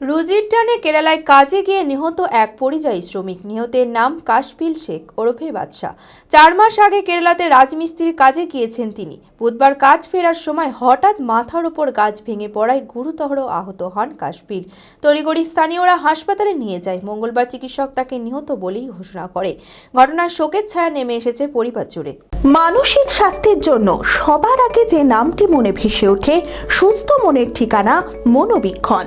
রুজির টানে কেরালায় কাজে গিয়ে নিহত এক পরিযায়ী শ্রমিক। নিহতের নাম কাশফিল শেখ ওরফে বাদশাহ। চার মাস আগে কেরালাতে রাজমিস্ত্রির কাজে গিয়েছেন তিনি। বুধবার কাজ ফেরার সময় হঠাৎ মাথার ওপর গাছ ভেঙে পড়ায় গুরুতর আহত হন কাশফিল। তড়িগড়ি স্থানীয়রা হাসপাতালে নিয়ে যায়। মঙ্গলবার চিকিৎসক তাকে নিহত বলেই ঘোষণা করে। ঘটনার শোকের ছায়া নেমে এসেছে পরিবার জুড়ে। মানসিক স্বাস্থ্যের জন্য সবার আগে যে নামটি মনে ভেসে ওঠে, সুস্থ মনের ঠিকানা মনোবীক্ষণ।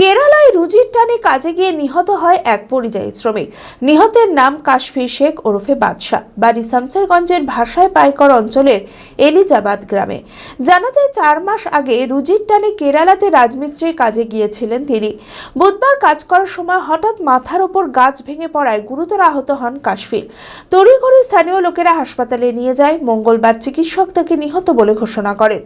কেরালায় রুজির টানে কাজে গিয়ে নিহত হয় এক পরিযায়ী শ্রমিক। নিহতের নাম কাশফির শেখ ওরফে বাদশাহ। বাড়ি শামসেরগঞ্জের ভাষায় পাইকর অঞ্চলের এলিজাবাদ গ্রামে। জানা যায়, চার মাস আগে রুজির টানে কেরালাতে রাজমিস্ত্রির কাজে গিয়েছিলেন তিনি। বুধবার কাজ করার সময় হঠাৎ মাথার ওপর গাছ ভেঙে পড়ায় গুরুতর আহত হন কাশফিল তড়িঘড়ি স্থানীয় লোকেরা হাসপাতালে নিয়ে যায়, মঙ্গলবার চিকিৎসক তাকে নিহত বলে ঘোষণা করেন।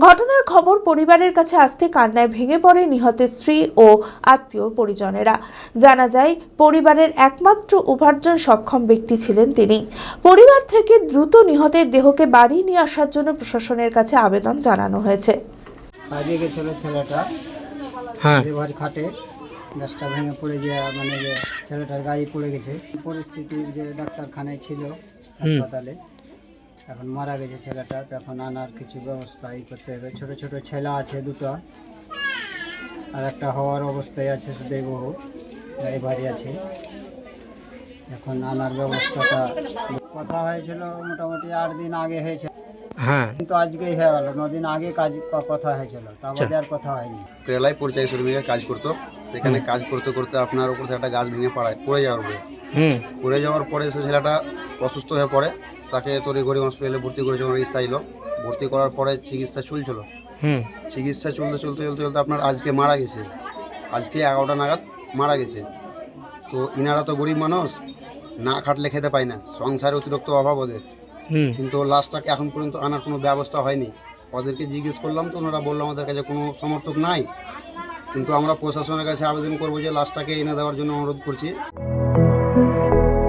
ঘটনার খবর পরিবারের কাছে আসতে কান্নায় ভেঙে পড়ে নিহতের স্ত্রী ও আত্মীয় পরিজনেরা। জানা যায় পরিবারের একমাত্র উপার্জন সক্ষম ব্যক্তি ছিলেন তিনি। পরিবার থেকে দ্রুত নিহতের দেহকে বাড়ি নিয়ে আসার জন্য প্রশাসনের কাছে আবেদন জানানো হয়েছে। কাজে গেছিল ছেলেটা। হ্যাঁ। খাটে। গাছটা ভেঙে পড়ে যে মানে যে ছেলেটার গায়ে পড়ে গেছে। পরিস্থিতি যে ডাক্তারখানায় ছিল হাসপাতালে এখন মারা গেছে ছেলেটা। তো এখন আনার কিছু ব্যবস্থা করতে হবে। ছোট ছোট ছেলে আছে দুটো। আর একটা হওয়ার অবস্থায় আছে শুধু বহু ড্রাইভারই আছে। এখন আনার ব্যবস্থাটা কথা হয়েছিল মোটামুটি আট দিন আগে হয়েছে। হ্যাঁ। কিন্তু আজকেই হয়ে গেল নদিন আগে কাজ কথা হয়েছিল তার মধ্যে আর কথা হয়নি। শ্রমিকের কাজ করতো। সেখানে কাজ করতে করতে আপনার উপর একটা গাছ ভেঙে পড়ায় পড়ে যাওয়ার পরে। হুম। পড়ে যাওয়ার পরে সে ছেলেটা অসুস্থ হয়ে পড়ে। তাকে তরি হসপিটালে ভর্তি ভর্তি করার পরে চিকিৎসা চলছিল। হুম। চিকিৎসা চলতে চলতে চলতে চলতে আপনার আজকে মারা গেছে। আজকে এগারোটা নাগাদ মারা গেছে। তো ইনারা তো গরিব মানুষ না খাটলে খেতে পায় না। সংসারে অতিরিক্ত অভাব ওদের। হুম। কিন্তু লাশটাকে এখন পর্যন্ত আনার কোনো ব্যবস্থা হয়নি। ওদেরকে জিজ্ঞেস করলাম তো ওনারা বলল আমাদের কাছে কোনো সমর্থক নাই। কিন্তু আমরা প্রশাসনের কাছে আবেদন করব যে লাশটাকে এনে দেওয়ার জন্য অনুরোধ করছি।